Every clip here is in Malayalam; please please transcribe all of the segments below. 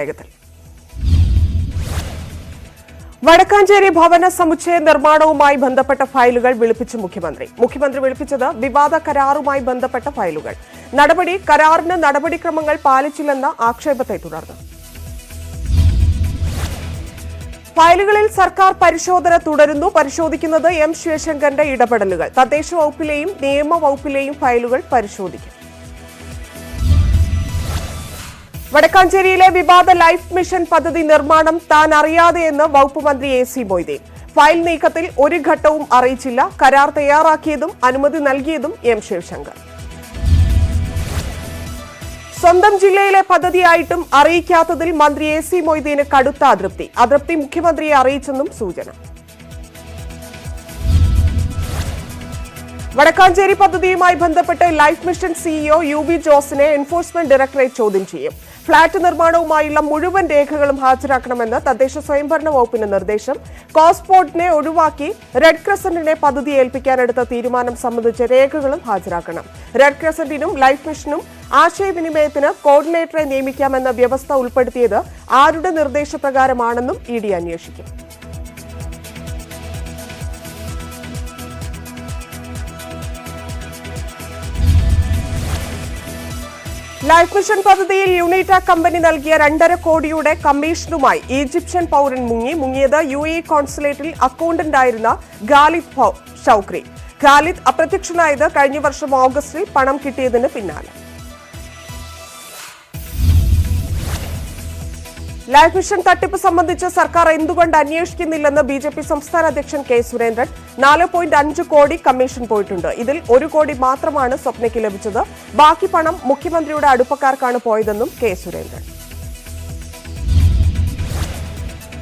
വേഗത്തിൽ വടക്കാഞ്ചേരി ഭവന സമുച്ചയ നിർമ്മാണവുമായി ബന്ധപ്പെട്ട ഫയലുകൾ വിളിപ്പിച്ചു മുഖ്യമന്ത്രി. മുഖ്യമന്ത്രി വിളിപ്പിച്ചത് വിവാദ കരാറുമായി ബന്ധപ്പെട്ട ഫയലുകൾ. നടപടി കരാറിന് നടപടിക്രമങ്ങൾ പാലിച്ചില്ലെന്ന ആക്ഷേപത്തെ തുടർന്ന്. ഫയലുകളിൽ സർക്കാർ പരിശോധന തുടരുന്നു. പരിശോധിക്കുന്നത് എം ശിവശങ്കറിന്റെ ഇടപെടലുകൾ. തദ്ദേശ വകുപ്പിലെയും ഫയലുകൾ പരിശോധിക്കും. വടക്കാഞ്ചേരിയിലെ വിവാദ ലൈഫ് മിഷൻ പദ്ധതി നിർമ്മാണം താൻ അറിയാതെയെന്ന് വകുപ്പ് മന്ത്രി എ സി മൊയ്തീൻ ഫയൽ നീക്കത്തിൽ ഒരു ഘട്ടവും അറിയിച്ചില്ല. കരാർ തയ്യാറാക്കിയതും അനുമതി നൽകിയതും എം ശിവശങ്കർ. സ്വന്തം ജില്ലയിലെ പദ്ധതിയായിട്ടും അറിയിക്കാത്തതിൽ മന്ത്രി എ സി മൊയ്തീന് കടുത്ത അതൃപ്തി. അതൃപ്തി മുഖ്യമന്ത്രിയെ അറിയിച്ചെന്നും സൂചന. വടക്കാഞ്ചേരി പദ്ധതിയുമായി ബന്ധപ്പെട്ട് life mission CEO U B ജോസിനെ enforcement directorate ചോദ്യം ചെയ്യും. ഫ്ളാറ്റ് നിർമ്മാണവുമായുള്ള മുഴുവൻ രേഖകളും ഹാജരാക്കണമെന്ന് തദ്ദേശ സ്വയംഭരണ വകുപ്പിന്റെ നിർദ്ദേശം. കോസ്പോർട്ടിനെ ഒഴിവാക്കി റെഡ് ക്രസന്റിനെ പദ്ധതി ഏൽപ്പിക്കാനെടുത്ത തീരുമാനം സംബന്ധിച്ച രേഖകളും ഹാജരാക്കണം. റെഡ് ക്രസന്റിനും ലൈഫ് മിഷനും ആശയവിനിമയത്തിന് കോർഡിനേറ്ററെ നിയമിക്കാമെന്ന വ്യവസ്ഥ ഉൾപ്പെടുത്തിയത് ആരുടെ നിർദ്ദേശപ്രകാരമാണെന്നും ഇ ഡി അന്വേഷിക്കും. ലൈഫ് മിഷൻ പദ്ധതിയിൽ യൂണിറ്റ കമ്പനി നൽകിയ രണ്ടര കോടിയുടെ കമ്മീഷനുമായി ഈജിപ്ഷ്യൻ പൗരൻ മുങ്ങി. മുങ്ങിയത് യു എ കോൺസുലേറ്റിൽ അക്കൗണ്ടന്റായിരുന്ന ഖാലിദ് ഫൗ- ഷൗക്രി ഖാലിദ് അപ്രത്യക്ഷനായത് കഴിഞ്ഞ വർഷം ഓഗസ്റ്റിൽ പണം കിട്ടിയതിന് പിന്നാലെ. ലൈഫ് മിഷൻ തട്ടിപ്പ് സംബന്ധിച്ച് സർക്കാർ എന്തുകൊണ്ട് അന്വേഷിക്കുന്നില്ലെന്ന് ബി ജെ പി സംസ്ഥാന അധ്യക്ഷൻ കെ സുരേന്ദ്രൻ നാല് പോയിന്റ് അഞ്ച് കോടി കമ്മീഷൻ പോയിട്ടുണ്ട്. ഇതിൽ ഒരു കോടി മാത്രമാണ് സ്വപ്നയ്ക്ക് ലഭിച്ചത്. ബാക്കി പണം മുഖ്യമന്ത്രിയുടെ അടുപ്പക്കാർക്കാണ് പോയതെന്നും കെ സുരേന്ദ്രൻ.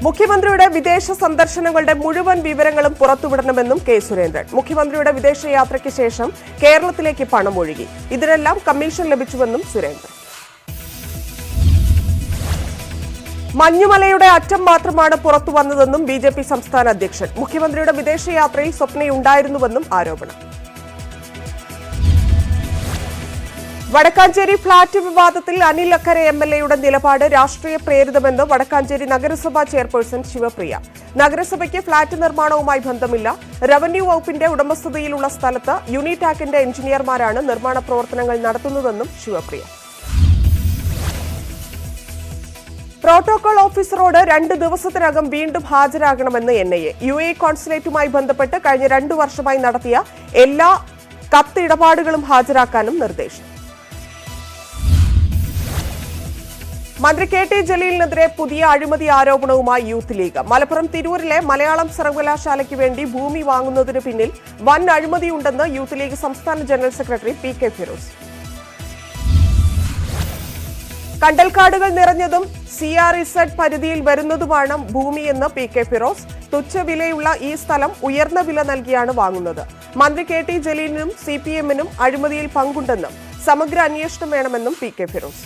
മുഖ്യമന്ത്രിയുടെ വിദേശ സന്ദർശനങ്ങളുടെ മുഴുവൻ വിവരങ്ങളും പുറത്തുവിടണമെന്നും കെ സുരേന്ദ്രൻ. മുഖ്യമന്ത്രിയുടെ വിദേശയാത്രയ്ക്ക് ശേഷം കേരളത്തിലേക്ക് പണം ഒഴുകി. ഇതിനെല്ലാം കമ്മീഷൻ ലഭിച്ചുവെന്നും സുരേന്ദ്രൻ. മഞ്ഞുമലയുടെ അറ്റം മാത്രമാണ് പുറത്തു വന്നതെന്നും ബി ജെ പി സംസ്ഥാന അധ്യക്ഷൻ. മുഖ്യമന്ത്രിയുടെ വിദേശയാത്രയിൽ സ്വപ്നയുണ്ടായിരുന്നുവെന്നും ആരോപണം. വടക്കാഞ്ചേരി ഫ്ളാറ്റ് വിവാദത്തിൽ അനിൽ അക്കരെ എം എൽ എയുടെ നിലപാട് രാഷ്ട്രീയ പ്രേരിതമെന്ന് വടക്കാഞ്ചേരി നഗരസഭാ ചെയർപേഴ്സൺ ശിവപ്രിയ. നഗരസഭയ്ക്ക് ഫ്ളാറ്റ് നിർമ്മാണവുമായി ബന്ധമില്ല. റവന്യൂ വകുപ്പിന്റെ ഉടമസ്ഥതയിലുള്ള സ്ഥലത്ത് യൂണിടാക്കിന്റെ എഞ്ചിനീയർമാരാണ് നിർമ്മാണ പ്രവർത്തനങ്ങൾ നടത്തുന്നതെന്നും ശിവപ്രിയ. പ്രോട്ടോകോൾ ഓഫീസറോട് രണ്ട് ദിവസത്തിനകം വീണ്ടും ഹാജരാകണമെന്ന് N I A U A കോൺസുലേറ്റുമായി ബന്ധപ്പെട്ട് കഴിഞ്ഞ രണ്ടു വർഷമായി നടത്തിയ എല്ലാ കത്തിടപാടുകളും ഹാജരാക്കാനും നിർദ്ദേശം. മന്ത്രി കെ ടി ജലീലിനെതിരെ പുതിയ അഴിമതി ആരോപണവുമായി യൂത്ത് ലീഗ്. മലപ്പുറം തിരൂരിലെ മലയാളം സർവകലാശാലയ്ക്ക് വേണ്ടി ഭൂമി വാങ്ങുന്നതിന് പിന്നിൽ വൻ അഴിമതിയുണ്ടെന്ന് യൂത്ത് ലീഗ് സംസ്ഥാന general secretary P K Firoz. കണ്ടൽക്കാടുകൾ നിറഞ്ഞതും സി ആർ ഇസഡ് പരിധിയിൽ വരുന്നതുമാണ് ഭൂമിയെന്ന് പി കെ ഫിറോസ്. തുച്ഛവിലയുള്ള ഈ സ്ഥലം ഉയർന്ന വില നൽകിയാണ് വാങ്ങുന്നത്. മന്ത്രി കെ ടി ജലീലിനും സി പി എമ്മിനും അഴിമതിയിൽ പങ്കുണ്ടെന്നും സമഗ്ര അന്വേഷണം വേണമെന്നും പി കെ ഫിറോസ്.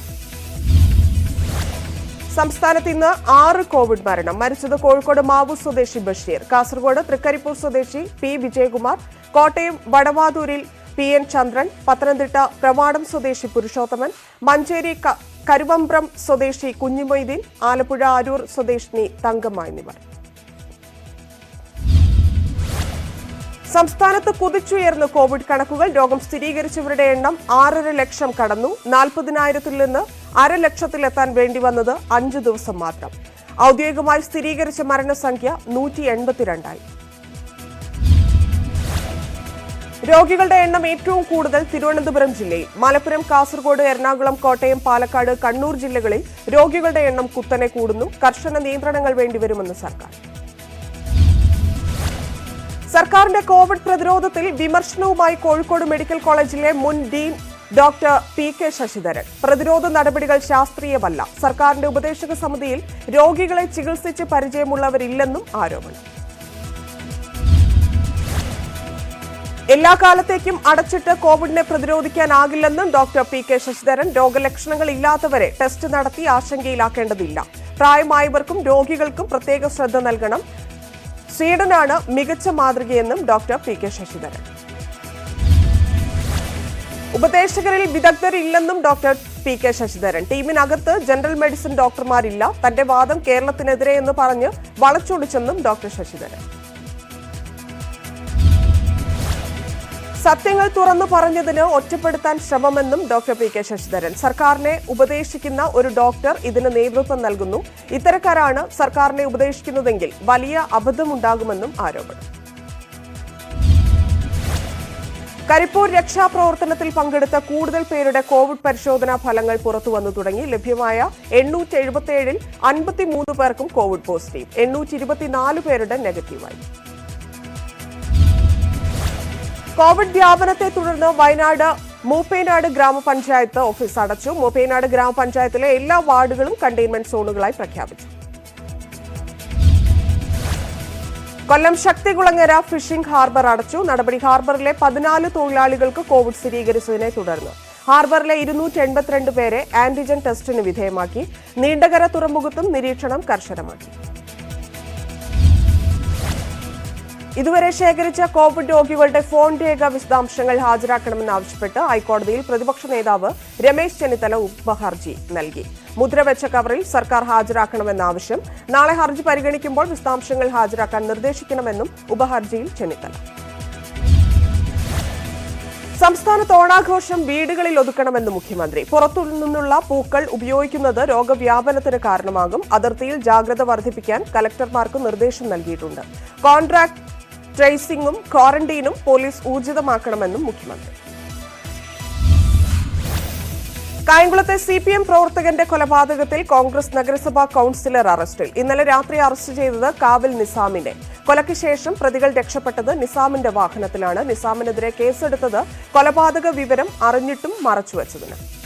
സംസ്ഥാനത്ത് ഇന്ന് ആറ് കോവിഡ് മരണം. മരിച്ചത് കോഴിക്കോട് മാവൂർ സ്വദേശി ബഷീർ. കാസർഗോഡ് തൃക്കരിപ്പൂർ സ്വദേശി പി വിജയകുമാർ. കോട്ടയം വടവാതൂരിൽ പി എൻ ചന്ദ്രൻ. പത്തനംതിട്ട പ്രവാടം സ്വദേശി പുരുഷോത്തമൻ. മഞ്ചേരി കരുവമ്പ്രം സ്വദേശി കുഞ്ഞുമൊയ്തീൻ ആലപ്പുഴ ആരൂർ സ്വദേശിനി തങ്കമ്മ എന്നിവർ. സംസ്ഥാനത്ത് കുതിച്ചുയർന്ന കോവിഡ് കണക്കുകൾ രോഗം സ്ഥിരീകരിച്ചവരുടെ എണ്ണം ആറര ലക്ഷം കടന്നു. നാൽപ്പതിനായിരത്തിൽ നിന്ന് അര ലക്ഷത്തിലെത്താൻ വേണ്ടി വന്നത് അഞ്ചു ദിവസം മാത്രം. ഔദ്യോഗികമായി സ്ഥിരീകരിച്ച മരണസംഖ്യ നൂറ്റി എൺപത്തിരണ്ടായി രോഗികളുടെ എണ്ണം ഏറ്റവും കൂടുതൽ തിരുവനന്തപുരം ജില്ലയിൽ. മലപ്പുറം കാസർഗോഡ് എറണാകുളം കോട്ടയം പാലക്കാട് കണ്ണൂർ ജില്ലകളിൽ രോഗികളുടെ എണ്ണം കുത്തനെ കൂടുന്നു. കർശന നിയന്ത്രണങ്ങൾ വേണ്ടിവരുമെന്ന് സർക്കാർ. സർക്കാരിന്റെ കോവിഡ് പ്രതിരോധത്തിൽ വിമർശനവുമായി കോഴിക്കോട് മെഡിക്കൽ കോളേജിലെ മുൻ dean doctor P K Sasidharan. പ്രതിരോധ നടപടികൾ ശാസ്ത്രീയമല്ല. സർക്കാരിന്റെ ഉപദേശക സമിതിയിൽ രോഗികളെ ചികിത്സിച്ച് പരിചയമുള്ളവരില്ലെന്നും ആരോപണം. എല്ലാ കാലത്തേക്കും അടച്ചിട്ട് കോവിഡിനെ പ്രതിരോധിക്കാനാകില്ലെന്നും ഡോക്ടർ പി കെ ശശിധരൻ രോഗലക്ഷണങ്ങൾ ഇല്ലാത്തവരെ ടെസ്റ്റ് നടത്തി ആശങ്കയിലാക്കേണ്ടതില്ല. പ്രായമായവർക്കും രോഗികൾക്കും പ്രത്യേക ശ്രദ്ധ നൽകണം. സ്വീഡനാണ് മികച്ച മാതൃകയെന്നും ഡോക്ടർ പി കെ ശശിധരൻ. ഉപദേശകരിൽ വിദഗ്ധരില്ലെന്നും ഡോക്ടർ പി കെ ശശിധരൻ. ടീമിനകത്ത് ജനറൽ മെഡിസിൻ ഡോക്ടർമാരില്ല. തന്റെ വാദം കേരളത്തിനെതിരെ എന്ന് പറഞ്ഞ് വളച്ചൊടിച്ചെന്നും ഡോക്ടർ ശശിധരൻ. സത്യങ്ങൾ തുറന്നു പറഞ്ഞതിന് ഒറ്റപ്പെടുത്താൻ ശ്രമമെന്നും ഡോക്ടർ പി കെ ശശിധരൻ. സർക്കാരിനെ ഉപദേശിക്കുന്ന ഒരു ഡോക്ടർ ഇതിന് നേതൃത്വം നൽകുന്നു. ഇത്തരക്കാരാണ് സർക്കാരിനെ ഉപദേശിക്കുന്നതെങ്കിൽ വലിയ അബദ്ധമുണ്ടാകുമെന്നും ആരോപണം. കരിപ്പൂർ രക്ഷാപ്രവർത്തനത്തിൽ പങ്കെടുത്ത കൂടുതൽ പേരുടെ കോവിഡ് പരിശോധനാ ഫലങ്ങൾ പുറത്തുവന്നു തുടങ്ങി. ലഭ്യമായ എണ്ണൂറ്റി എഴുപത്തിയേഴിൽ അൻപത്തിമൂന്ന് പേർക്കും കോവിഡ് പോസിറ്റീവ്. എണ്ണൂറ്റി ഇരുപത്തിനാല് പേരുടെ നെഗറ്റീവായി. കോവിഡ് വ്യാപനത്തെ തുടർന്ന് വയനാട് മൂപ്പേനാട് ഗ്രാമപഞ്ചായത്ത് ഓഫീസ് അടച്ചു. മൂപ്പേനാട് ഗ്രാമപഞ്ചായത്തിലെ എല്ലാ വാർഡുകളും കണ്ടെയ്ൻമെന്റ് സോണുകളായി പ്രഖ്യാപിച്ചു. കൊല്ലം ശക്തികുളങ്ങര ഫിഷിംഗ് ഹാർബർ അടച്ചു. നടപടി ഹാർബറിലെ പതിനാല് തൊഴിലാളികൾക്ക് കോവിഡ് സ്ഥിരീകരിച്ചതിനെ തുടർന്ന് ഹാർബറിലെ ഇരുന്നൂറ്റി എൺപത്തിരണ്ട് പേരെ ആന്റിജൻ ടെസ്റ്റിന് വിധേയമാക്കി. നീണ്ടകര തുറമുഖത്തും നിരീക്ഷണം കർശനമാക്കി. ഇതുവരെ ശേഖരിച്ച കോവിഡ് രോഗികളുടെ ഫോൺ രേഖ വിശദാംശങ്ങൾ ഹാജരാക്കണമെന്നാവശ്യപ്പെട്ട് ഹൈക്കോടതിയിൽ പ്രതിപക്ഷ നേതാവ് രമേശ് ചെന്നിത്തല ഉപഹർജി നൽകി. മുദ്രവെച്ച കവറിൽ സർക്കാർ ഹാജരാക്കണമെന്ന ആവശ്യം. നാളെ ഹർജി പരിഗണിക്കുമ്പോൾ വിശദാംശങ്ങൾ ഹാജരാക്കാൻ നിർദ്ദേശിക്കണമെന്നും ഉപഹർജിയിൽ ചെന്നിത്തല. സംസ്ഥാനത്ത് ഓണാഘോഷം വീടുകളിൽ ഒതുക്കണമെന്ന് മുഖ്യമന്ത്രി. പുറത്തു നിന്നുള്ള പൂക്കൾ ഉപയോഗിക്കുന്നത് രോഗവ്യാപനത്തിന് കാരണമാകും. അതിർത്തിയിൽ ജാഗ്രത വർദ്ധിപ്പിക്കാൻ കലക്ടർമാർക്ക് നിർദ്ദേശം നൽകിയിട്ടുണ്ട്. കോൺട്രാക്ട് ട്രേസിംഗും ക്വാറന്റീനും പോലീസ് ഊർജിതമാക്കണമെന്നും മുഖ്യമന്ത്രി. കായംകുളത്തെ സി പി എം പ്രവർത്തകന്റെ കൊലപാതകത്തിൽ കോൺഗ്രസ് നഗരസഭാ കൌൺസിലർ അറസ്റ്റിൽ. ഇന്നലെ രാത്രി അറസ്റ്റ് ചെയ്തത് കാവൽ നിസാമിനെ. കൊലയ്ക്ക് ശേഷം പ്രതികൾ രക്ഷപ്പെട്ടത് നിസാമിന്റെ വാഹനത്തിലാണ്. നിസാമിനെതിരെ കേസെടുത്തത് കൊലപാതക വിവരം അറിഞ്ഞിട്ടും മറച്ചുവെച്ചതിന്.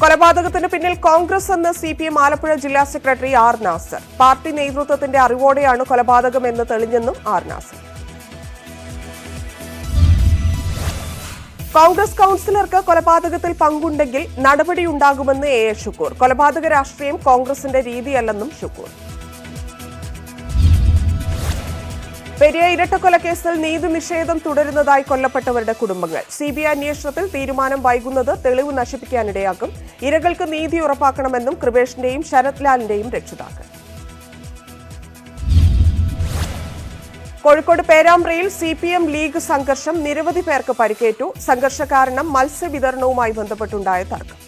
കൊലപാതകത്തിന് പിന്നിൽ കോൺഗ്രസ് എന്ന് സി പി എം ആലപ്പുഴ ജില്ലാ സെക്രട്ടറി ആർ നാസർ പാർട്ടി നേതൃത്വത്തിന്റെ അറിവോടെയാണ് കൊലപാതകം എന്ന് തെളിഞ്ഞെന്നും ആർ നാസർ കോൺഗ്രസ് കൌൺസിലർക്ക് കൊലപാതകത്തിൽ പങ്കുണ്ടെങ്കിൽ നടപടിയുണ്ടാകുമെന്ന് എ എ ഷുക്കൂർ. കൊലപാതക രാഷ്ട്രീയം കോൺഗ്രസിന്റെ രീതിയല്ലെന്നും ഷുക്കൂർ. പെരിയ ഇരട്ടക്കൊലക്കേസിൽ നീതി നിഷേധം തുടരുന്നതായി കൊല്ലപ്പെട്ടവരുടെ കുടുംബങ്ങൾ. സി ബി ഐ അന്വേഷണത്തിൽ തീരുമാനം വൈകുന്നത് തെളിവ് നശിപ്പിക്കാനിടയാക്കും. ഇരകൾക്ക് നീതി ഉറപ്പാക്കണമെന്നും കൃപേഷിന്റെയും ശരത് ലാലിന്റെയും രക്ഷിതാക്കൾ. കോഴിക്കോട് പേരാമ്പ്രയിൽ സി പി എം ലീഗ് സംഘർഷം നിരവധി പേർക്ക് പരിക്കേറ്റു. സംഘർഷ കാരണം മത്സ്യവിതരണവുമായി ബന്ധപ്പെട്ടുണ്ടായ തർക്കം.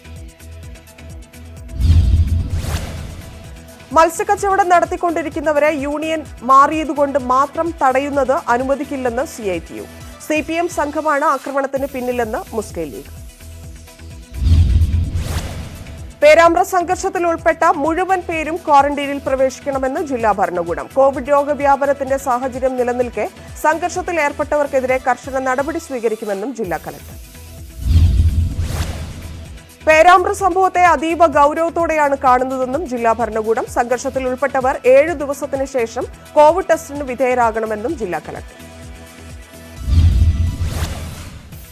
മത്സ്യക്കച്ചവടം നടത്തിക്കൊണ്ടിരിക്കുന്നവരെ യൂണിയൻ മാറിയതുകൊണ്ട് മാത്രം തടയുന്നത് അനുവദിക്കില്ലെന്ന് C I T U. C P M സംഘമാണ് ആക്രമണത്തിന് പിന്നിലെന്ന് മുസ്ലിം ലീഗ്. പേരാമ്പ്ര സംഘർഷത്തിൽ ഉൾപ്പെട്ട മുഴുവൻ പേരും ക്വാറന്റീനിൽ പ്രവേശിക്കണമെന്ന് ജില്ലാ ഭരണകൂടം. കോവിഡ് രോഗവ്യാപനത്തിന്റെ സാഹചര്യം നിലനിൽക്കെ സംഘർഷത്തിൽ ഏർപ്പെട്ടവർക്കെതിരെ കർശന നടപടി സ്വീകരിക്കുമെന്നും ജില്ലാ കലക്ടർ. പേരാമ്പ്ര സംഭവത്തെ അതീവ ഗൗരവത്തോടെയാണ് കാണുന്നതെന്നും ജില്ലാ ഭരണകൂടം സംഘർഷത്തിൽ ഉൾപ്പെട്ടവർ ഏഴ് ദിവസത്തിന് ശേഷം കോവിഡ് ടെസ്റ്റിന് വിധേയരാകണമെന്നും ജില്ലാ കലക്ടർ.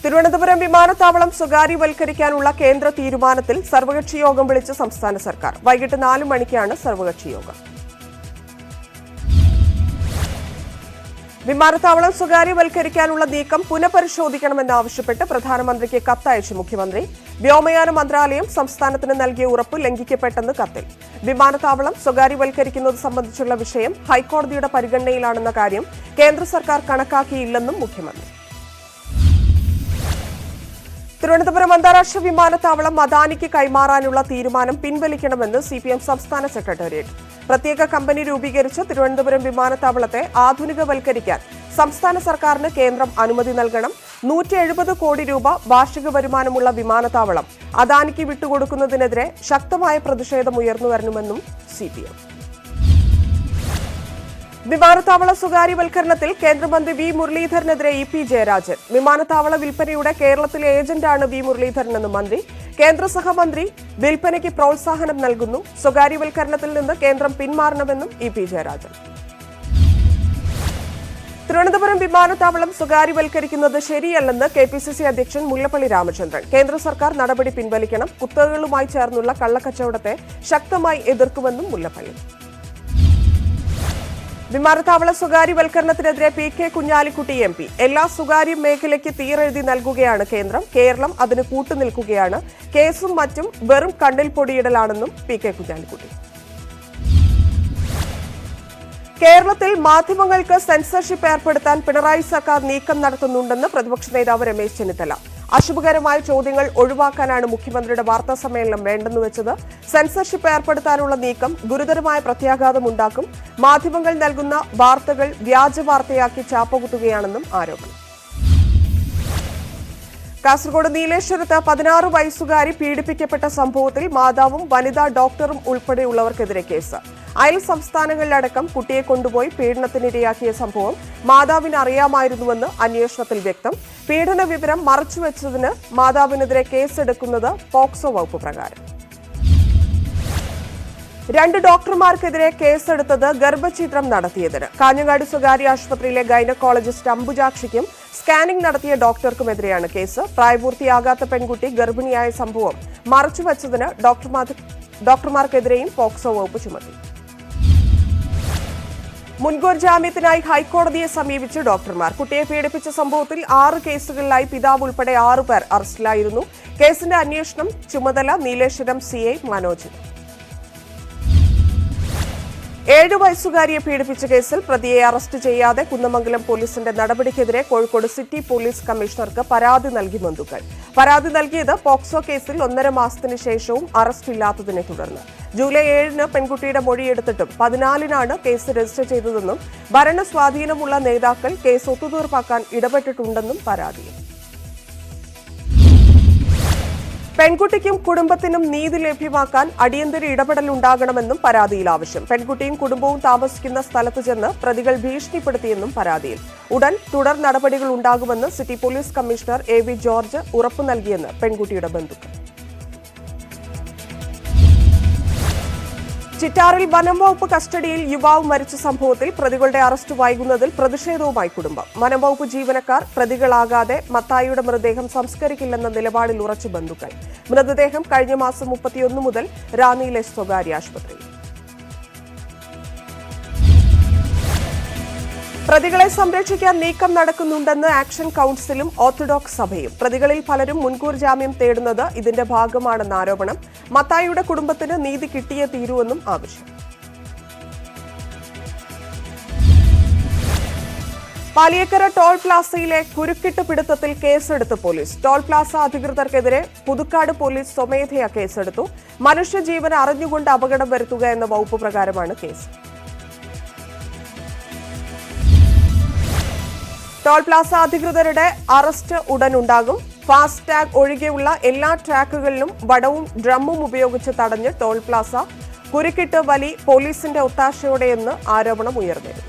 തിരുവനന്തപുരം വിമാനത്താവളം സ്വകാര്യവൽക്കരിക്കാനുള്ള കേന്ദ്ര തീരുമാനത്തിൽ സർവകക്ഷി യോഗം വിളിച്ച് സംസ്ഥാന സർക്കാർ. വൈകിട്ട് നാല് മണിക്കാണ് സർവകക്ഷി യോഗം വിമാനത്താവളം സ്വകാര്യവൽക്കരിക്കാനുള്ള നീക്കം പുനഃപരിശോധിക്കണമെന്നാവശ്യപ്പെട്ട് പ്രധാനമന്ത്രിക്ക് കത്തയച്ചു മുഖ്യമന്ത്രി. വ്യോമയാന മന്ത്രാലയം സംസ്ഥാനത്തിന് നൽകിയ ഉറപ്പ് ലംഘിക്കപ്പെട്ടെന്ന് കത്തിൽ. വിമാനത്താവളം സ്വകാര്യവൽക്കരിക്കുന്നത് സംബന്ധിച്ചുള്ള വിഷയം ഹൈക്കോടതിയുടെ പരിഗണനയിലാണെന്ന കാര്യം കേന്ദ്ര സർക്കാർ കണക്കാക്കിയില്ലെന്നും മുഖ്യമന്ത്രി. തിരുവനന്തപുരം അന്താരാഷ്ട്ര വിമാനത്താവളം അദാനിക്ക് കൈമാറാനുള്ള തീരുമാനം പിൻവലിക്കണമെന്ന് സി പി എം സംസ്ഥാന സെക്രട്ടേറിയറ്റ്. പ്രത്യേക കമ്പനി രൂപീകരിച്ച് തിരുവനന്തപുരം വിമാനത്താവളത്തെ ആധുനികവൽക്കരിക്കാൻ സംസ്ഥാന സർക്കാരിന് കേന്ദ്രം അനുമതി നൽകണം. നൂറ്റി എഴുപത് കോടി രൂപ വാർഷിക വരുമാനമുള്ള വിമാനത്താവളം അദാനിക്ക് വിട്ടുകൊടുക്കുന്നതിനെതിരെ ശക്തമായ പ്രതിഷേധം ഉയർന്നുവരണമെന്നും സി പി എം വിമാനത്താവള സ്വകാര്യവൽക്കരണത്തിൽ കേന്ദ്രമന്ത്രി വി മുരളീധരനെതിരെ ഇ പി ജയരാജൻ. വിമാനത്താവള വിൽപ്പനയുടെ കേരളത്തിലെ ഏജന്റാണ് വി മുരളീധരനെന്ന് മന്ത്രി. കേന്ദ്ര സഹമന്ത്രി വിൽപ്പനയ്ക്ക് പ്രോത്സാഹനം നൽകുന്നു. സ്വകാര്യവൽക്കരണത്തിൽ നിന്ന് കേന്ദ്രം പിന്മാറണമെന്നും ഇ പി ജയരാജൻ. തിരുവനന്തപുരം വിമാനത്താവളം സ്വകാര്യവൽക്കരിക്കുന്നത് ശരിയല്ലെന്ന് കെ പി സി സി അധ്യക്ഷൻ മുല്ലപ്പള്ളി രാമചന്ദ്രൻ. കേന്ദ്ര സർക്കാർ നടപടി പിൻവലിക്കണം. കുത്തകകളുമായി ചേർന്നുള്ള കള്ളക്കച്ചവടത്തെ ശക്തമായി എതിർക്കുമെന്നും മുല്ലപ്പള്ളി. വിമാനത്താവള സ്വകാര്യവൽക്കരണത്തിനെതിരെ P K Kunhalikutty M P. എല്ലാ സ്വകാര്യ മേഖലയ്ക്ക് തീരെഴുതി നൽകുകയാണ് കേന്ദ്രം. കേരളം അതിന് കൂട്ടുനിൽക്കുകയാണ്. കേസും മറ്റും വെറും കണ്ണിൽ പൊടിയിടലാണെന്നും പി കെ കുഞ്ഞാലിക്കുട്ടി. കേരളത്തിൽ മാധ്യമങ്ങൾക്ക് സെൻസർഷിപ്പ് ഏർപ്പെടുത്താൻ പിണറായി സർക്കാർ നീക്കം നടത്തുന്നുണ്ടെന്ന് പ്രതിപക്ഷ നേതാവ് രമേശ് ചെന്നിത്തല. അശുഭകരമായ ചോദ്യങ്ങൾ ഒഴിവാക്കാനാണ് മുഖ്യമന്ത്രിയുടെ വാർത്താ സമ്മേളനം വേണ്ടെന്ന് വെച്ചത്. സെൻസർഷിപ്പ് ഏർപ്പെടുത്താനുള്ള നീക്കം ഗുരുതരമായ പ്രത്യാഘാതം ഉണ്ടാക്കും. മാധ്യമങ്ങൾ നൽകുന്ന വാർത്തകൾ വ്യാജ വാർത്തയാക്കി ചാപ്പകുത്തുകയാണെന്നും ആരോപണം. കാസർഗോഡ് നീലേശ്വരത്ത് പതിനാറ് വയസ്സുകാരി പീഡിപ്പിക്കപ്പെട്ട സംഭവത്തിൽ മാതാവും വനിതാ ഡോക്ടറും ഉൾപ്പെടെയുള്ളവർക്കെതിരെ കേസ്. അയൽ സംസ്ഥാനങ്ങളിലടക്കം കുട്ടിയെ കൊണ്ടുപോയി പീഡനത്തിനിരയാക്കിയ സംഭവം മാതാവിന് അറിയാമായിരുന്നുവെന്ന് അന്വേഷണത്തിൽ വ്യക്തം. പീഡന വിവരം മറച്ചുവെച്ചതിന് മാതാവിനെതിരെ കേസെടുക്കുന്നത് പോക്സോ വകുപ്പ് പ്രകാരം. രണ്ട് ഡോക്ടർമാർക്കെതിരെ കേസെടുത്തത് ഗർഭഛിദ്രം നടത്തിയതിന്. കാഞ്ഞങ്ങാട് സ്വകാര്യ ആശുപത്രിയിലെ ഗൈനക്കോളജിസ്റ്റ് അംബുജാക്ഷിക്കും സ്കാനിംഗ് നടത്തിയ ഡോക്ടർക്കുമെതിരെയാണ് കേസ്. പ്രായപൂർത്തിയാകാത്ത പെൺകുട്ടി ഗർഭിണിയായ സംഭവം മറച്ചുവെച്ചതിന് ഡോക്ടർമാർ ഡോക്ടർമാർക്കെതിരെയും പോക്സോ വകുപ്പ് ചുമത്തി. മുൻകൂർ ജാമ്യത്തിനായി ഹൈക്കോടതിയെ സമീപിച്ച് ഡോക്ടർമാർ. കുട്ടിയെ പീഡിപ്പിച്ച സംഭവത്തിൽ ആറ് കേസുകളിലായി പിതാവ് ഉൾപ്പെടെ ആറുപേർ അറസ്റ്റിലായിരുന്നു. കേസിന്റെ അന്വേഷണം ചുമതല നീലേശ്വരം സി ഐ ഏഴു വയസ്സുകാരിയെ പീഡിപ്പിച്ച കേസിൽ പ്രതിയെ അറസ്റ്റ് ചെയ്യാതെ കുന്നമംഗലം പോലീസിന്റെ നടപടിക്കെതിരെ കോഴിക്കോട് സിറ്റി പോലീസ് കമ്മീഷണർക്ക് പരാതി നൽകി ബന്ധുക്കൾ. പരാതി നൽകിയത് പോക്സോ കേസിൽ ഒന്നര മാസത്തിന് ശേഷവും അറസ്റ്റില്ലാത്തതിനെ തുടർന്ന്. ജൂലൈ ഏഴിന് പെൺകുട്ടിയുടെ മൊഴിയെടുത്തിട്ടും പതിനാലിനാണ് കേസ് രജിസ്റ്റർ ചെയ്തതെന്നും ഭരണ സ്വാധീനമുള്ള നേതാക്കൾ കേസ് ഒത്തുതീർപ്പാക്കാൻ ഇടപെട്ടിട്ടുണ്ടെന്നും പരാതിയിൽ. പെൺകുട്ടിക്കും കുടുംബത്തിനും നീതി ലഭ്യമാക്കാൻ അടിയന്തര ഇടപെടൽ ഉണ്ടാകണമെന്നും പരാതിയിൽ ആവശ്യം. പെൺകുട്ടിയും കുടുംബവും താമസിക്കുന്ന സ്ഥലത്ത് ചെന്ന് പ്രതികൾ ഭീഷണിപ്പെടുത്തിയെന്നും പരാതിയിൽ. ഉടൻ തുടർ നടപടികൾ ഉണ്ടാകുമെന്ന് city police commissioner A V George ഉറപ്പു നൽകിയെന്ന് പെൺകുട്ടിയുടെ ബന്ധുക്കൾ. ചിറ്റാറിൽ വനംവകുപ്പ് കസ്റ്റഡിയിൽ യുവാവ് മരിച്ച സംഭവത്തിൽ പ്രതികളുടെ അറസ്റ്റ് വൈകുന്നതിൽ പ്രതിഷേധവുമായി കുടുംബം. വനംവകുപ്പ് ജീവനക്കാർ പ്രതികളാകാതെ മത്തായിയുടെ മൃതദേഹം സംസ്കരിക്കില്ലെന്ന നിലപാടിൽ ഉറച്ചു ബന്ധുക്കൾ. മൃതദേഹം കഴിഞ്ഞ മാസം മുപ്പത്തിയൊന്ന് മുതൽ റാന്നിയിലെ സ്വകാര്യ ആശുപത്രിയിൽ. പ്രതികളെ സംരക്ഷിക്കാൻ നീക്കം നടക്കുന്നുണ്ടെന്ന് ആക്ഷൻ കൌൺസിലും ഓർത്തഡോക്സ് സഭയും. പ്രതികളിൽ പലരും മുൻകൂർ ജാമ്യം തേടുന്നത് ഇതിന്റെ ഭാഗമാണെന്ന ആരോപണം മത്തായിയുടെ കുടുംബത്തിന് നീതി കിട്ടിയേ തീരുവെന്നും ആവശ്യം. പാലിയക്കര ടോൾ പ്ലാസയിലെ കുരുക്കിട്ട് പിടുത്തത്തിൽ കേസെടുത്ത് പോലീസ്. ടോൾ പ്ലാസ അധികൃതർക്കെതിരെ പുതുക്കാട് പോലീസ് സ്വമേധയാ കേസെടുത്തു. മനുഷ്യജീവൻ അറിഞ്ഞുകൊണ്ട് അപകടം വരുത്തുക എന്ന വകുപ്പ് പ്രകാരമാണ് കേസ്. ടോൾ പ്ലാസ അധികൃതരുടെ അറസ്റ്റ് ഉടൻ ഉണ്ടാകും ഫാസ്ടാഗ് ഒഴികെയുള്ള എല്ലാ ട്രാക്കുകളിലും വടവും ഡ്രമ്മും ഉപയോഗിച്ച് തടഞ്ഞ് ടോൾ പ്ലാസ കുരുക്കിട്ട് വലി പോലീസിന്റെ ഒത്താശയോടെയെന്ന് ആരോപണം ഉയർന്നിരുന്നു.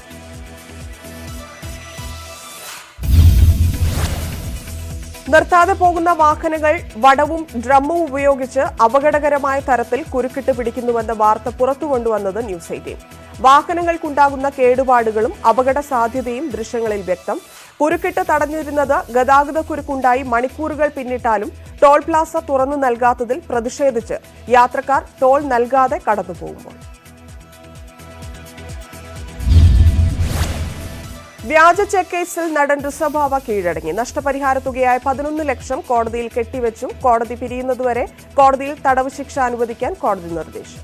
നിർത്താതെ പോകുന്ന വാഹനങ്ങൾ വടവും ഡ്രമ്മും ഉപയോഗിച്ച് അപകടകരമായ തരത്തിൽ കുരുക്കിട്ട് പിടിക്കുന്നുവെന്ന വാർത്ത പുറത്തു കൊണ്ടുവന്നത് ന്യൂസ് എയ്റ്റീൻ. വാഹനങ്ങൾക്കുണ്ടാകുന്ന കേടുപാടുകളും അപകട സാധ്യതയും ദൃശ്യങ്ങളിൽ വ്യക്തം. കുരുക്കിട്ട് തടഞ്ഞിരുന്നത് ഗതാഗത കുരുക്കുണ്ടായി മണിക്കൂറുകൾ പിന്നിട്ടാലും ടോൾ പ്ലാസ തുറന്നു നൽകാത്തതിൽ പ്രതിഷേധിച്ച് യാത്രക്കാർ ടോൾ നൽകാതെ കടന്നുപോകുമ്പോൾ വ്യാജ ചെക്ക് കേസിൽ നടൻ ഋഷഭാവ കീഴടങ്ങി. നഷ്ടപരിഹാര തുകയായ പതിനൊന്ന് ലക്ഷം കോടതിയിൽ കെട്ടിവെച്ചു കോടതി പിരിയുന്നതുവരെ കോടതിയിൽ തടവ് ശിക്ഷ അനുവദിക്കാൻ കോടതി നിർദ്ദേശം.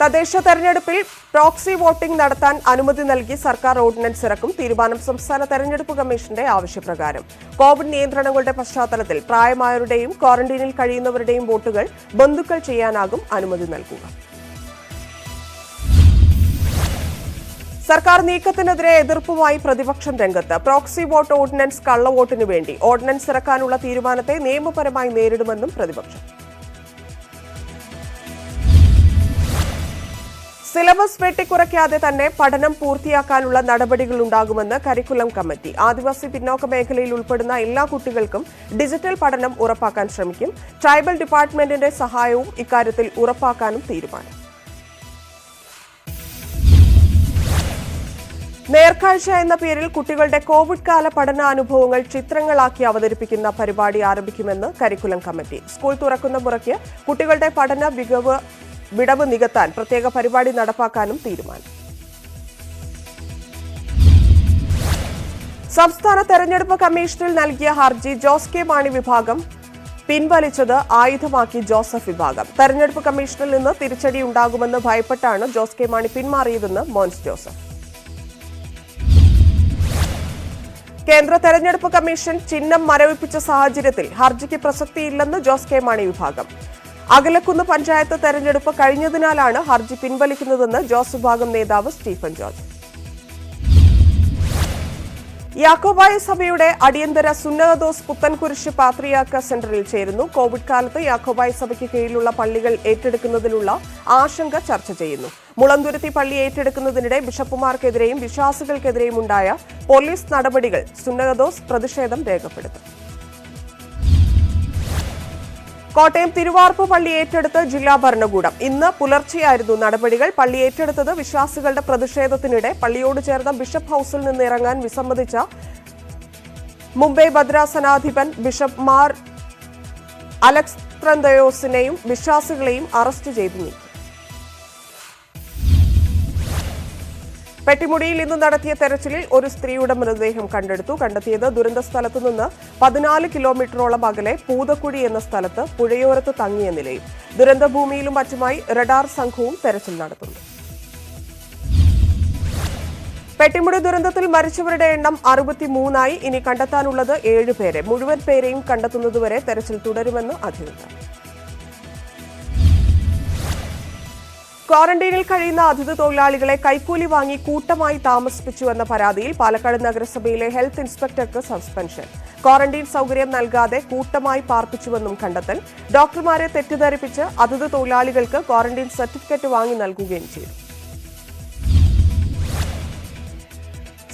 തദ്ദേശ തെരഞ്ഞെടുപ്പിൽ പ്രോക്സി വോട്ടിംഗ് നടത്താൻ അനുമതി നൽകി സർക്കാർ ഓർഡിനൻസ് ഇറക്കും. തീരുമാനം സംസ്ഥാന തെരഞ്ഞെടുപ്പ് കമ്മീഷന്റെ ആവശ്യപ്രകാരം. കോവിഡ് നിയന്ത്രണങ്ങളുടെ പശ്ചാത്തലത്തിൽ പ്രായമായവരുടെയും ക്വാറന്റീനിൽ കഴിയുന്നവരുടെയും വോട്ടുകൾ ബന്ധുക്കൾ ചെയ്യാനാകും അനുമതി നൽകുക. സർക്കാർ നീക്കത്തിനെതിരെ എതിർപ്പുമായി പ്രതിപക്ഷം രംഗത്ത്. പ്രോക്സി വോട്ട് ഓർഡിനൻസ് കള്ളവോട്ടിനു വേണ്ടി. ഓർഡിനൻസ് ഇറക്കാനുള്ള തീരുമാനത്തെ നിയമപരമായി നേരിടുമെന്നും പ്രതിപക്ഷം. സിലബസ് വെട്ടിക്കുറയ്ക്കാതെ തന്നെ പഠനം പൂർത്തിയാക്കാനുള്ള നടപടികൾ ഉണ്ടാകുമെന്ന് കരിക്കുലം കമ്മിറ്റി. ആദിവാസി പിന്നോക്ക മേഖലയിൽ ഉൾപ്പെടുന്ന എല്ലാ കുട്ടികൾക്കും ഡിജിറ്റൽ പഠനം ഉറപ്പാക്കാൻ ശ്രമിക്കും. ട്രൈബൽ ഡിപ്പാർട്ട്മെന്റിന്റെ സഹായവും ഇക്കാര്യത്തിൽ ഉറപ്പാക്കാനും തീരുമാനം. നേർക്കാഴ്ച എന്ന പേരിൽ കുട്ടികളുടെ കോവിഡ് കാല പഠനാനുഭവങ്ങൾ ചിത്രങ്ങളാക്കി അവതരിപ്പിക്കുന്ന പരിപാടി ആരംഭിക്കുമെന്ന് കരിക്കുലം കമ്മിറ്റി. സ്കൂൾ തുറക്കുന്ന മുറയ്ക്ക് കുട്ടികളുടെ പഠന മികവ് വിടവ് നികത്താൻ പ്രത്യേക പരിപാടി നടപ്പാക്കാനും തീരുമാനം. സംസ്ഥാന തെരഞ്ഞെടുപ്പ് കമ്മീഷനിൽ നൽകിയ ഹർജി ജോസ് കെ മാണി വിഭാഗം പിൻവലിച്ചത് ആയുധമാക്കി ജോസഫ് വിഭാഗം. തെരഞ്ഞെടുപ്പ് കമ്മീഷനിൽ നിന്ന് തിരിച്ചടി ഉണ്ടാകുമെന്ന് ഭയപ്പെട്ടാണ് ജോസ് കെ മാണി പിന്മാറിയതെന്ന് മോൻസ് ജോസഫ്. കേന്ദ്ര തെരഞ്ഞെടുപ്പ് കമ്മീഷൻ ചിഹ്നം മരവിപ്പിച്ച സാഹചര്യത്തിൽ ഹർജിക്ക് പ്രസക്തിയില്ലെന്ന് ജോസ് കെ മാണി വിഭാഗം. അകലക്കുന്ന് പഞ്ചായത്ത് തെരഞ്ഞെടുപ്പ് കഴിഞ്ഞതിനാലാണ് ഹർജി പിൻവലിക്കുന്നതെന്ന് ജോസ് വിഭാഗം നേതാവ് സ്റ്റീഫൻ ജോർജ്. യാക്കോബായ സഭയുടെ അടിയന്തര സുന്നതദോസ് പുത്തൻകുരിശ് പാത്രിയാക്ക സെന്ററിൽ ചേരുന്നു. കോവിഡ് കാലത്ത് യാക്കോബായ സഭയ്ക്ക് കീഴിലുള്ള പള്ളികൾ ഏറ്റെടുക്കുന്നതിലുള്ള ആശങ്ക ചർച്ച ചെയ്യുന്നു. മുളന്തുരുത്തി പള്ളി ഏറ്റെടുക്കുന്നതിനിടെ ബിഷപ്പുമാർക്കെതിരെയും വിശ്വാസികൾക്കെതിരെയും ഉണ്ടായ പോലീസ് നടപടികൾ സുന്നതദോസ് പ്രതിഷേധം രേഖപ്പെടുത്തും. കോട്ടയം തിരുവാർപ്പ് പള്ളി ഏറ്റെടുത്ത് ജില്ലാ ഭരണകൂടം. ഇന്ന് പുലർച്ചെയായിരുന്നു നടപടികൾ. പള്ളി ഏറ്റെടുത്തത് വിശ്വാസികളുടെ പ്രതിഷേധത്തിനിടെ. പള്ളിയോട് ചേർന്ന ബിഷപ്പ് ഹൌസിൽ നിന്ന് ഇറങ്ങാൻ വിസമ്മതിച്ച മുംബൈ ഭദ്രാസനാധിപൻ ബിഷപ്പ് മാർ അലക്സ് ത്രന്തയോസിനെയും വിശ്വാസികളെയും അറസ്റ്റ് ചെയ്തു. നീക്കി പെട്ടിമുടിയിൽ ഇന്ന് നടത്തിയ തെരച്ചിലിൽ ഒരു സ്ത്രീയുടെ മൃതദേഹം കണ്ടെടുത്തു. കണ്ടെത്തിയത് ദുരന്ത സ്ഥലത്തു നിന്ന് പതിനാല് കിലോമീറ്ററോളം അകലെ പൂതക്കുഴി എന്ന സ്ഥലത്ത് പുഴയോരത്ത് തങ്ങിയ നിലയിൽ. ദുരന്തഭൂമിയിലും മറ്റുമായി റഡാർ സംഘവും തെരച്ചിൽ നടത്തുന്നു. പെട്ടിമുടി ദുരന്തത്തിൽ മരിച്ചവരുടെ എണ്ണം അറുപത്തിമൂന്നായി. ഇനി കണ്ടെത്താനുള്ളത് ഏഴ് പേരെ. മുഴുവൻ പേരെയും കണ്ടെത്തുന്നതുവരെ തെരച്ചിൽ തുടരുമെന്ന് അധികൃതർ. ക്വാറന്റൈനിൽ കഴിയുന്ന അതിഥി തൊഴിലാളികളെ കൈക്കൂലി വാങ്ങി കൂട്ടമായി താമസിപ്പിച്ചുവെന്ന പരാതിയിൽ പാലക്കാട് നഗരസഭയിലെ ഹെൽത്ത് ഇൻസ്പെക്ടർക്ക് സസ്പെൻഷൻ. ക്വാറന്റൈൻ സൗകര്യം നൽകാതെ കൂട്ടമായി പാർപ്പിച്ചുവെന്നും കണ്ടെത്തൽ. ഡോക്ടർമാരെ തെറ്റിദ്ധരിപ്പിച്ച് അതിഥി തൊഴിലാളികൾക്ക് ക്വാറന്റൈൻ സർട്ടിഫിക്കറ്റ് വാങ്ങി നൽകുകയും ചെയ്തു.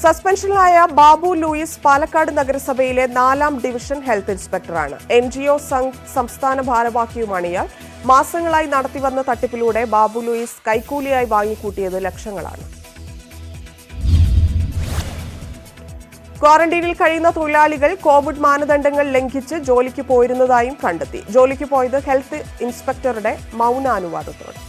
സസ്പെൻഷനിലായ ബാബു ലൂയിസ് പാലക്കാട് നഗരസഭയിലെ നാലാം ഡിവിഷൻ ഹെൽത്ത് ഇൻസ്പെക്ടറാണ്. എൻ ജി ഒ സംസ്ഥാന ഭാരവാഹിയുമാണ് ഇയാൾ. മാസങ്ങളായി നടത്തിവന്ന തട്ടിപ്പിലൂടെ ബാബു ലൂയിസ് കൈക്കൂലിയായി വാങ്ങിക്കൂട്ടിയത് ലക്ഷങ്ങളാണ്. ക്വാറന്റീനിൽ കഴിയുന്ന തൊഴിലാളികൾ കോവിഡ് മാനദണ്ഡങ്ങൾ ലംഘിച്ച് ജോലിക്ക് പോയിരുന്നതായും കണ്ടെത്തി. ജോലിക്ക് പോയത് ഹെൽത്ത് ഇൻസ്പെക്ടറുടെ മൗനാനുവാദത്തോടെ.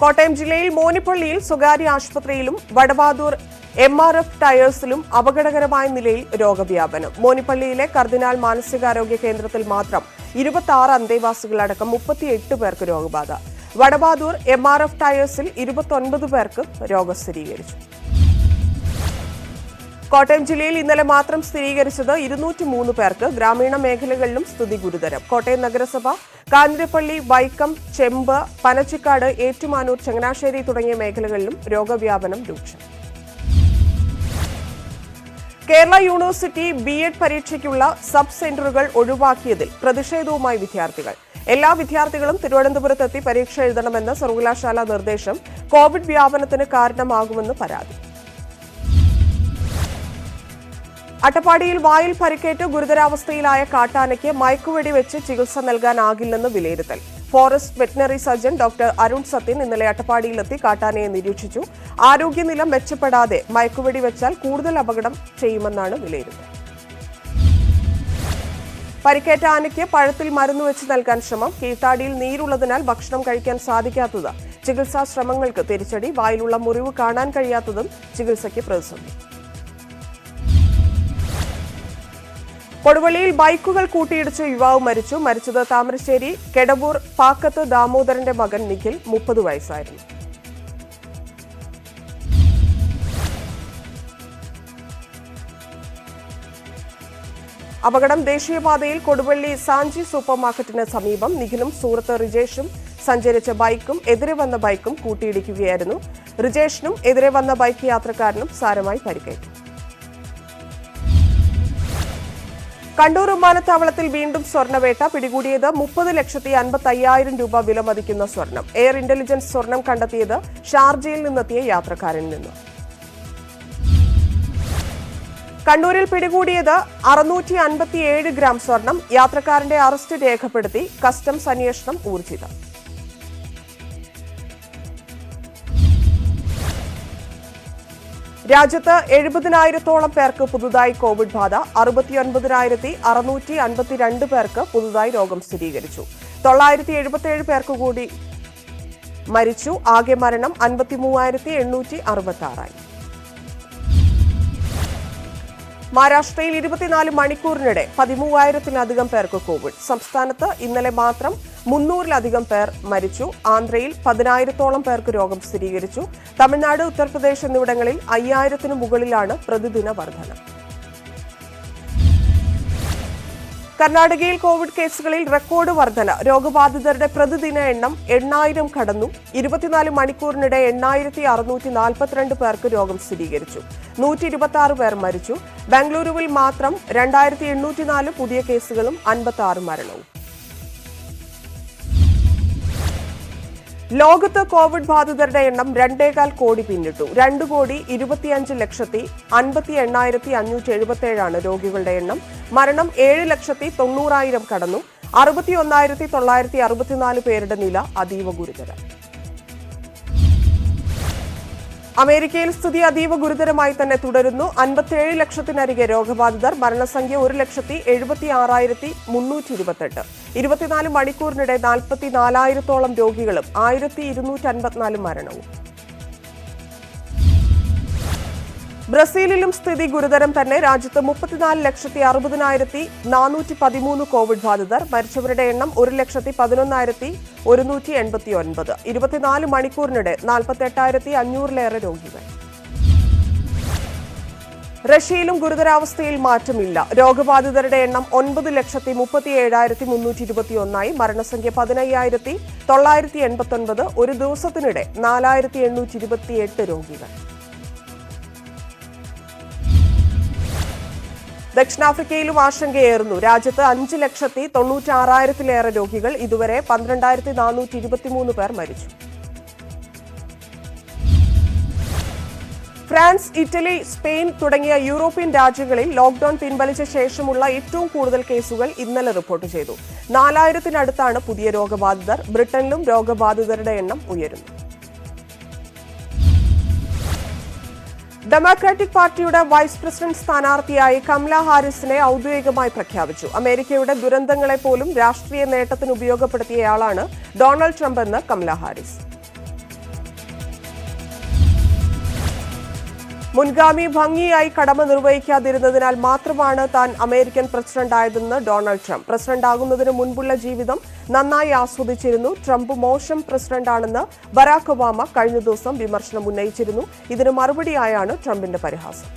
കോട്ടയം ജില്ലയിൽ മോനിപ്പള്ളിയിൽ സ്വകാര്യ ആശുപത്രിയിലും വടബാദൂർ എം ആർ എഫ് ടയേഴ്സിലും അപകടകരമായ നിലയിൽ രോഗവ്യാപനം. മോനിപ്പള്ളിയിലെ കർദിനാൾ മാനസികാരോഗ്യ കേന്ദ്രത്തിൽ മാത്രം ഇരുപത്തി ആറ് അന്തേവാസികളടക്കം മുപ്പത്തിയെട്ട് പേർക്ക് രോഗബാധ. വടബാദൂർ എം ആർ എഫ് ടയേഴ്സിൽ ഇരുപത്തൊൻപത് പേർക്ക് രോഗം സ്ഥിരീകരിച്ചു. കോട്ടയം ജില്ലയിൽ ഇന്നലെ മാത്രം സ്ഥിരീകരിച്ചത് ഇരുന്നൂറ്റി മൂന്ന് പേർക്ക് ഗ്രാമീണ മേഖലകളിലും സ്ഥിതി ഗുരുതരം. കോട്ടയം നഗരസഭ കാഞ്ഞിരപ്പള്ളി വൈക്കം ചെമ്പ് പനച്ചിക്കാട് ഏറ്റുമാനൂർ ചങ്ങനാശ്ശേരി തുടങ്ങിയ മേഖലകളിലും രോഗവ്യാപനം രൂക്ഷം. കേരള യൂണിവേഴ്സിറ്റി ബി എഡ് പരീക്ഷയ്ക്കുള്ള സബ് സെന്ററുകൾ ഒഴിവാക്കിയതിൽ പ്രതിഷേധവുമായി വിദ്യാർത്ഥികൾ. എല്ലാ വിദ്യാർത്ഥികളും തിരുവനന്തപുരത്തെത്തി പരീക്ഷ എഴുതണമെന്ന സർവകലാശാല നിർദ്ദേശം കോവിഡ് വ്യാപനത്തിന് കാരണമാകുമെന്ന് പരാതി. അട്ടപ്പാടിയിൽ വായിൽ പരിക്കേറ്റ് ഗുരുതരാവസ്ഥയിലായ കാട്ടാനയ്ക്ക് മയക്കുവെടി വെച്ച് ചികിത്സ നൽകാനാകില്ലെന്ന് വിലയിരുത്തൽ. Forest veterinary surgeon doctor Arun Sathyan ഇന്നലെ അട്ടപ്പാടിയിലെത്തി കാട്ടാനയെ നിരീക്ഷിച്ചു. ആരോഗ്യനില മെച്ചപ്പെടാതെ മയക്കുവെടി വെച്ചാൽ കൂടുതൽ അപകടം ചെയ്യുമെന്നാണ് വിലയിരുത്തൽ. പരിക്കേറ്റ ആനയ്ക്ക് പഴത്തിൽ മരുന്ന് വെച്ച് നൽകാൻ ശ്രമം. കീഴ്ത്താടിയിൽ നീരുള്ളതിനാൽ ഭക്ഷണം കഴിക്കാൻ സാധിക്കാത്തത്. ചികിത്സാ ശ്രമങ്ങൾക്ക് തിരിച്ചടി. വായിലുള്ള മുറിവ് കാണാൻ കഴിയാത്തതും ചികിത്സയ്ക്ക് പ്രതിസന്ധി. കൊടുവള്ളിയിൽ ബൈക്കുകൾ കൂട്ടിയിടിച്ച് യുവാവ് മരിച്ചു. മരിച്ചത് താമരശ്ശേരി കെടവൂർ പാക്കത്ത് ദാമോദരന്റെ മകൻ നിഖിൽ മുപ്പത് വയസ്സായിരുന്നു. അപകടം ദേശീയപാതയിൽ കൊടുവള്ളി സാഞ്ചി സൂപ്പർ മാർക്കറ്റിന് സമീപം നിഖിലും സൂറത്ത് റിജേഷും സഞ്ചരിച്ച ബൈക്കും എതിരെ വന്ന ബൈക്കും കൂട്ടിയിടിക്കുകയായിരുന്നു. റിജേഷിനും എതിരെ വന്ന ബൈക്ക് യാത്രക്കാരനും സാരമായി പരിക്കേറ്റു. കണ്ണൂർ വിമാനത്താവളത്തിൽ വീണ്ടും സ്വർണവേട്ട പിടികൂടിയത് മുപ്പത് ലക്ഷത്തി അൻപത്തി അയ്യായിരം രൂപ വിലമതിക്കുന്ന സ്വർണം. എയർ ഇന്റലിജൻസ് സ്വർണം കണ്ടെത്തിയത് ഷാർജയിൽ നിന്നെത്തിയ യാത്രക്കാരിൽ നിന്ന്. കണ്ണൂരിൽ പിടികൂടിയത് അറുന്നൂറ്റി അൻപത്തിയേഴ് ഗ്രാം സ്വർണം യാത്രക്കാരന്റെ അറസ്റ്റ് രേഖപ്പെടുത്തി കസ്റ്റംസ് അന്വേഷണം ഊർജിതം. രാജ്യത്ത് എഴുപതിനായിരത്തോളം പേർക്ക് പുതുതായി കോവിഡ് ബാധ അറുപത്തിയൊൻപതിനായിരത്തി അറുന്നൂറ്റി അൻപത്തിരണ്ട് പേർക്ക് പുതുതായി രോഗം സ്ഥിരീകരിച്ചു. തൊള്ളായിരത്തി എഴുപത്തിയേഴ് പേർക്ക് കൂടി മരിച്ചു. ആകെ മരണം അൻപത്തി മൂവായിരത്തി എണ്ണൂറ്റി അറുപത്തി ആറായി മഹാരാഷ്ട്രയിൽ ഇരുപത്തിനാല് മണിക്കൂറിനിടെ പതിമൂവായിരത്തിലധികം പേർക്ക് കോവിഡ്. സംസ്ഥാനത്ത് ഇന്നലെ മാത്രം മുന്നൂറിലധികം പേർ മരിച്ചു. ആന്ധ്രയിൽ പതിനായിരത്തോളം പേർക്ക് രോഗം സ്ഥിരീകരിച്ചു. തമിഴ്നാട് ഉത്തർപ്രദേശ് എന്നിവിടങ്ങളിൽ അയ്യായിരത്തിനു മുകളിലാണ് പ്രതിദിന വർധന. കർണാടകയിൽ കോവിഡ് കേസുകളിൽ റെക്കോർഡ് വർധന. രോഗബാധിതരുടെ പ്രതിദിന എണ്ണം എണ്ണായിരം കടന്നു. ഇരുപത്തിനാല് മണിക്കൂറിനിടെ എണ്ണായിരത്തി അറുന്നൂറ്റി നാൽപ്പത്തിരണ്ട് പേർക്ക് രോഗം സ്ഥിരീകരിച്ചു. നൂറ്റി ഇരുപത്തി ആറ് പേർ മരിച്ചു. ബംഗളൂരുവിൽ മാത്രം രണ്ടായിരത്തി എണ്ണൂറ്റിനാല് പുതിയ കേസുകളും അൻപത്തി ആറ് മരണവും. ലോകത്ത് കോവിഡ് ബാധിതരുടെ എണ്ണം രണ്ടേകാൽ കോടി പിന്നിട്ടു. രണ്ട് കോടി ഇരുപത്തിയഞ്ച് ലക്ഷത്തി അൻപത്തി എണ്ണായിരത്തി അഞ്ഞൂറ്റി എഴുപത്തിയേഴാണ് രോഗികളുടെ എണ്ണം. മരണം ഏഴ് ലക്ഷത്തി തൊണ്ണൂറായിരം കടന്നു. അറുപത്തി ഒന്നായിരത്തി തൊള്ളായിരത്തി അറുപത്തിനാല് പേരുടെ നില അതീവ ഗുരുതരം. അമേരിക്കയിൽ സ്ഥിതി അതീവ ഗുരുതരമായി തന്നെ തുടരുന്നു. അൻപത്തിയേഴ് ലക്ഷത്തിനരികെ രോഗബാധിതർ മരണസംഖ്യ ഒരു ലക്ഷത്തി എഴുപത്തി ആറായിരത്തി മുന്നൂറ്റി ഇരുപത്തെട്ട് ഇരുപത്തിനാല് മണിക്കൂറിനിടെ നാൽപ്പത്തി നാലായിരത്തോളം രോഗികളും ആയിരത്തി ഇരുന്നൂറ്റി അൻപത്തിനാല് മരണവും. ബ്രസീലിലും സ്ഥിതി ഗുരുതരം തന്നെ. രാജ്യത്ത് മുപ്പത്തിനാല് ലക്ഷത്തി അറുപതിനായിരത്തി നാനൂറ്റി പതിമൂന്ന് കോവിഡ് ബാധിതർ. മരിച്ചവരുടെ എണ്ണം ഒരു ലക്ഷത്തി പതിനൊന്നായിരത്തി ഒരുന്നൂറ്റി എൺപത്തി ഒൻപത് ഇരുപത്തിനാല് മണിക്കൂറിനിടെ നാൽപ്പത്തി എട്ടായിരത്തി അഞ്ഞൂറിലേറെ രോഗികൾ. റഷ്യയിലും ഗുരുതരാവസ്ഥയിൽ മാറ്റമില്ല. രോഗബാധിതരുടെ എണ്ണം ഒൻപത് ലക്ഷത്തി മുപ്പത്തി ഏഴായിരത്തി മുന്നൂറ്റി ഇരുപത്തി ഒന്നായി മരണസംഖ്യ പതിനയ്യായിരത്തി തൊള്ളായിരത്തി എൺപത്തൊൻപത്. ഒരു ദിവസത്തിനിടെ നാലായിരത്തി എണ്ണൂറ്റി ഇരുപത്തിയെട്ട് രോഗികൾ. ദക്ഷിണാഫ്രിക്കയിലും ആശങ്കയേറുന്നു. രാജ്യത്ത് അഞ്ച് ലക്ഷത്തി തൊണ്ണൂറ്റി ആറായിരത്തിലേറെ രോഗികൾ ഇതുവരെ പന്ത്രണ്ടായിരത്തി നാനൂറ്റി ഇരുപത്തിമൂന്ന് പേർ മരിച്ചു. ഫ്രാൻസ് ഇറ്റലി സ്പെയിൻ തുടങ്ങിയ യൂറോപ്യൻ രാജ്യങ്ങളിൽ ലോക്ഡൌൺ പിൻവലിച്ച ശേഷമുള്ള ഏറ്റവും കൂടുതൽ കേസുകൾ ഇന്നലെ റിപ്പോർട്ട് ചെയ്തു. നാലായിരത്തിനടുത്താണ് പുതിയ രോഗബാധിതർ. ബ്രിട്ടനിലും രോഗബാധിതരുടെ എണ്ണം ഉയരുന്നു. ഡെമോക്രാറ്റിക് പാർട്ടിയുടെ വൈസ് പ്രസിഡന്റ് സ്ഥാനാർത്ഥിയായി കമല ഹാരിസിനെ ഔദ്യോഗികമായി പ്രഖ്യാപിച്ചു. അമേരിക്കയുടെ ദുരന്തങ്ങളെ പോലും രാഷ്ട്രീയ നേട്ടത്തിന് ഉപയോഗപ്പെടുത്തിയയാളാണ് ഡൊണാൾഡ് ട്രംപ് എന്ന് കമല ഹാരിസ്. മുൻഗാമി ഭംഗിയായി കടമ നിർവഹിക്കാതിരുന്നതിനാൽ മാത്രമാണ് താൻ അമേരിക്കൻ പ്രസിഡന്റായതെന്ന് ഡൊണാൾഡ് ട്രംപ്. പ്രസിഡന്റ് ആകുന്നതിന് മുൻപുള്ള ജീവിതം നന്നായി ആസ്വദിച്ചിരുന്നു. ട്രംപ് മോശം പ്രസിഡന്റാണെന്ന് ബരാക് ഒബാമ കഴിഞ്ഞ ദിവസം വിമർശനം ഉന്നയിച്ചിരുന്നു. ഇതിന് മറുപടിയായാണ് ട്രംപിന്റെ പരിഹാസം.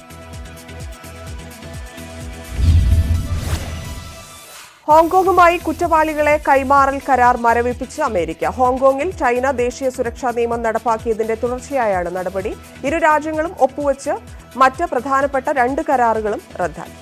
ഹോങ്കോങ്ങുമായി കുറ്റവാളികളെ കൈമാറൽ കരാർ മരവിപ്പിച്ച് അമേരിക്ക. ഹോങ്കോങ്ങിൽ ചൈന ദേശീയ സുരക്ഷാ നിയമം നടപ്പാക്കിയതിന്റെ തുടർച്ചയായാണ് നടപടി. ഇരു രാജ്യങ്ങളും ഒപ്പുവെച്ച് മറ്റ് പ്രധാനപ്പെട്ട രണ്ട് കരാറുകളും റദ്ദാക്കി.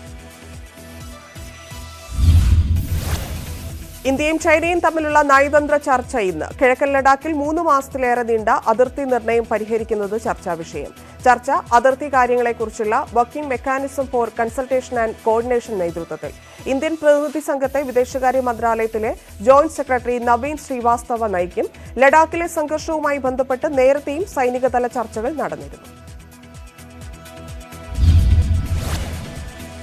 ഇന്ത്യയും ചൈനയും തമ്മിലുള്ള നയതന്ത്ര ചർച്ച ഇന്ന്. കിഴക്കൻ ലഡാക്കിൽ മൂന്ന് മാസത്തിലേറെ നീണ്ട അതിർത്തി നിർണയം പരിഹരിക്കുന്നത് ചർച്ചാ വിഷയം. ചർച്ച അതിർത്തി കാര്യങ്ങളെക്കുറിച്ചുള്ള working mechanism for consultation and coordination നേതൃത്വത്തിൽ. ഇന്ത്യൻ പ്രതിനിധി സംഘത്തെ വിദേശകാര്യ മന്ത്രാലയത്തിലെ ജോയിന്റ് സെക്രട്ടറി നവീൻ ശ്രീവാസ്തവ നയിക്കും. ലഡാക്കിലെ സംഘർഷവുമായി ബന്ധപ്പെട്ട് നേരത്തെയും സൈനികതല ചർച്ചകൾ നടന്നിരുന്നു.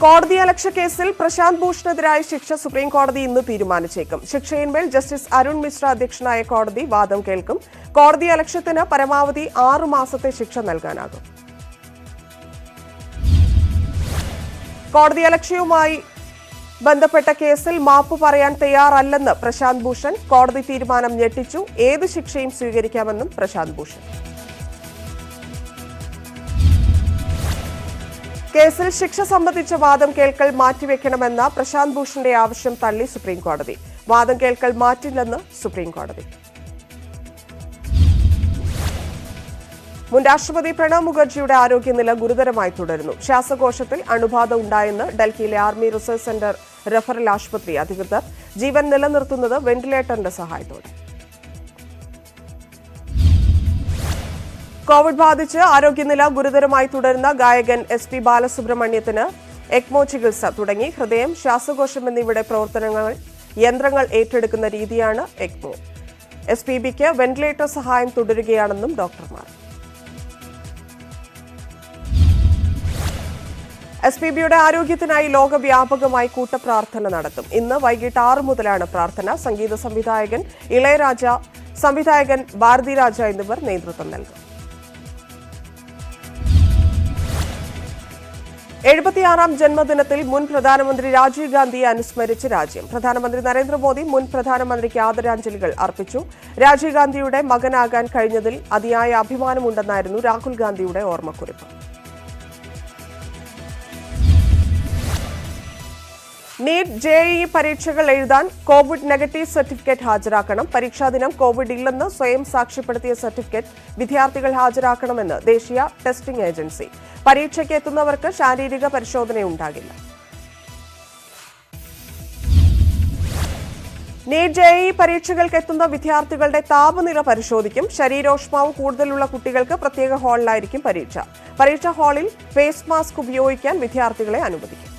കോടതി അലക്ഷ്യ കേസിൽ പ്രശാന്ത് ഭൂഷണെതിരായ ശിക്ഷ സുപ്രീം കോടതി ഇന്ന് തീരുമാനിച്ചേക്കും. ശിക്ഷയിന്മേൽ ജസ്റ്റിസ് അരുൺ മിശ്ര അധ്യക്ഷനായ കോടതി വാദം കേൾക്കും. കോടതി അലക്ഷ്യത്തിന് പരമാവധി ആറു മാസത്തെ ശിക്ഷ നൽകാനാകും. കോടതി അലക്ഷ്യവുമായി ബന്ധപ്പെട്ട കേസിൽ മാപ്പ് പറയാൻ തയ്യാറല്ലെന്ന് പ്രശാന്ത് ഭൂഷൺ കോടതി തീരുമാനം ഞെട്ടിച്ചു. ഏത് ശിക്ഷയും സ്വീകരിക്കാമെന്നും പ്രശാന്ത് ഭൂഷൺ. കേസിൽ ശിക്ഷ സംബന്ധിച്ച വാദം കേൾക്കൽ മാറ്റിവെക്കണമെന്ന പ്രശാന്ത് ഭൂഷന്റെ ആവശ്യം തള്ളി സുപ്രീംകോടതി വാദം കേൾക്കൽ മാറ്റില്ലെന്ന് സുപ്രീംകോടതി മുൻ രാഷ്ട്രപതി പ്രണബ് മുഖർജിയുടെ ആരോഗ്യനില ഗുരുതരമായി തുടരുന്നു. ശ്വാസകോശത്തിൽ അണുബാധ ഉണ്ടായെന്ന് ഡൽഹിയിലെ ആർമി റിസർച്ച് സെന്റർ റഫറൽ ആശുപത്രി അധികൃതർ ജീവൻ നിലനിർത്തുന്നത് വെന്റിലേറ്ററിന്റെ സഹായത്തോടെ. കോവിഡ് ബാധിച്ച് ആരോഗ്യനില ഗുരുതരമായി തുടരുന്ന ഗായകൻ എസ് പി ബാലസുബ്രഹ്മണ്യത്തിന് എക്മോ ചികിത്സ തുടങ്ങി. ഹൃദയം ശ്വാസകോശം എന്നിവയുടെ പ്രവർത്തനങ്ങൾ യന്ത്രങ്ങൾ ഏറ്റെടുക്കുന്ന രീതിയാണ് എക്മോ. എസ് പി ബിക്ക് വെന്റിലേറ്റർ സഹായം തുടരുകയാണെന്നും ഡോക്ടർമാർ. എസ് പി ബിയുടെ ആരോഗ്യത്തിനായി ലോകവ്യാപകമായി കൂട്ടപ്രാർത്ഥന നടത്തും. ഇന്ന് വൈകിട്ട് ആറ് മുതലാണ് പ്രാർത്ഥന. സംഗീത സംവിധായകൻ ഇളയരാജ സംവിധായകൻ ഭാരതി രാജ എന്നിവർ നേതൃത്വം നൽകും. എഴുപത്തിയാറാം ജന്മദിനത്തിൽ മുൻ പ്രധാനമന്ത്രി രാജീവ് ഗാന്ധിയെ അനുസ്മരിച്ച് രാജ്യം. പ്രധാനമന്ത്രി നരേന്ദ്രമോദി മുൻ പ്രധാനമന്ത്രിക്ക് ആദരാഞ്ജലികൾ അർപ്പിച്ചു. രാജീവ് ഗാന്ധിയുടെ മകനാകാൻ കഴിഞ്ഞതിൽ അതിയായ അഭിമാനമുണ്ടെന്നായിരുന്നു രാഹുൽ ഗാന്ധിയുടെ ഓർമ്മക്കുറിപ്പ്. നീറ്റ് ജെ ഇ പരീക്ഷകൾ എഴുതാൻ കോവിഡ് നെഗറ്റീവ് സർട്ടിഫിക്കറ്റ് ഹാജരാക്കണം. പരീക്ഷാ ദിനം കോവിഡ് ഇല്ലെന്ന് സ്വയം സാക്ഷ്യപ്പെടുത്തിയ സർട്ടിഫിക്കറ്റ് വിദ്യാർത്ഥികൾ ഹാജരാക്കണമെന്ന് ദേശീയ ടെസ്റ്റിംഗ് ഏജൻസി. പരീക്ഷയ്ക്ക് എത്തുന്നവർക്ക് ശാരീരിക പരിശോധനയുണ്ടാകില്ല. നീറ്റ് ജെ ഇ പരീക്ഷകൾക്ക് എത്തുന്ന വിദ്യാർത്ഥികളുടെ താപനില പരിശോധിക്കും. ശരീരോഷ്മാവ് കൂടുതലുള്ള കുട്ടികൾക്ക് പ്രത്യേക ഹാളിലായിരിക്കും പരീക്ഷ. പരീക്ഷാ ഹാളിൽ ഫേസ് മാസ്ക് ഉപയോഗിക്കാൻ വിദ്യാർത്ഥികളെ അനുവദിക്കും.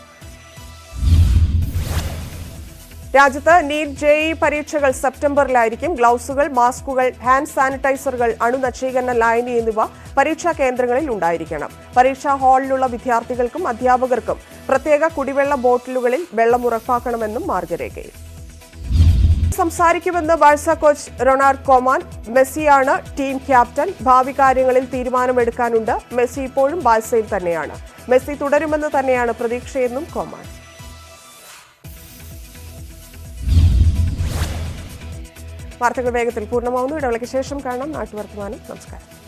രാജ്യത്ത് നീറ്റ് ജെ ഇ പരീക്ഷകൾ സെപ്റ്റംബറിലായിരിക്കും. ഗ്ലൗസുകൾ മാസ്കുകൾ ഹാൻഡ് സാനിറ്റൈസറുകൾ അണുനശീകരണ ലായനി എന്നിവ പരീക്ഷാ കേന്ദ്രങ്ങളിൽ ഉണ്ടായിരിക്കണം. പരീക്ഷാ ഹാളിലുള്ള വിദ്യാർത്ഥികൾക്കും അധ്യാപകർക്കും പ്രത്യേക കുടിവെള്ള ബോട്ടിലുകളിൽ വെള്ളം ഉറപ്പാക്കണമെന്നും മാർഗരേഖയിൽ. സംസാരിക്കുമെന്ന് ബാഴ്സ കോച്ച് റൊണാൾഡ് കോമാൻ. മെസ്സിയാണ് ടീം ക്യാപ്റ്റൻ. ഭാവി കാര്യങ്ങളിൽ തീരുമാനമെടുക്കാനുണ്ട്. മെസ്സി ഇപ്പോഴും ബാഴ്സയിൽ തന്നെയാണ്. മെസ്സി തുടരുമെന്ന് തന്നെയാണ് പ്രതീക്ഷയെന്നും കോമാൻ. വാർത്തകൾ വേഗത്തിൽ പൂർണമാവുന്നു. ഇടവേളയ്ക്ക് ശേഷം കാണാം. നാട്ടുവർത്തമാനം. നമസ്കാരം.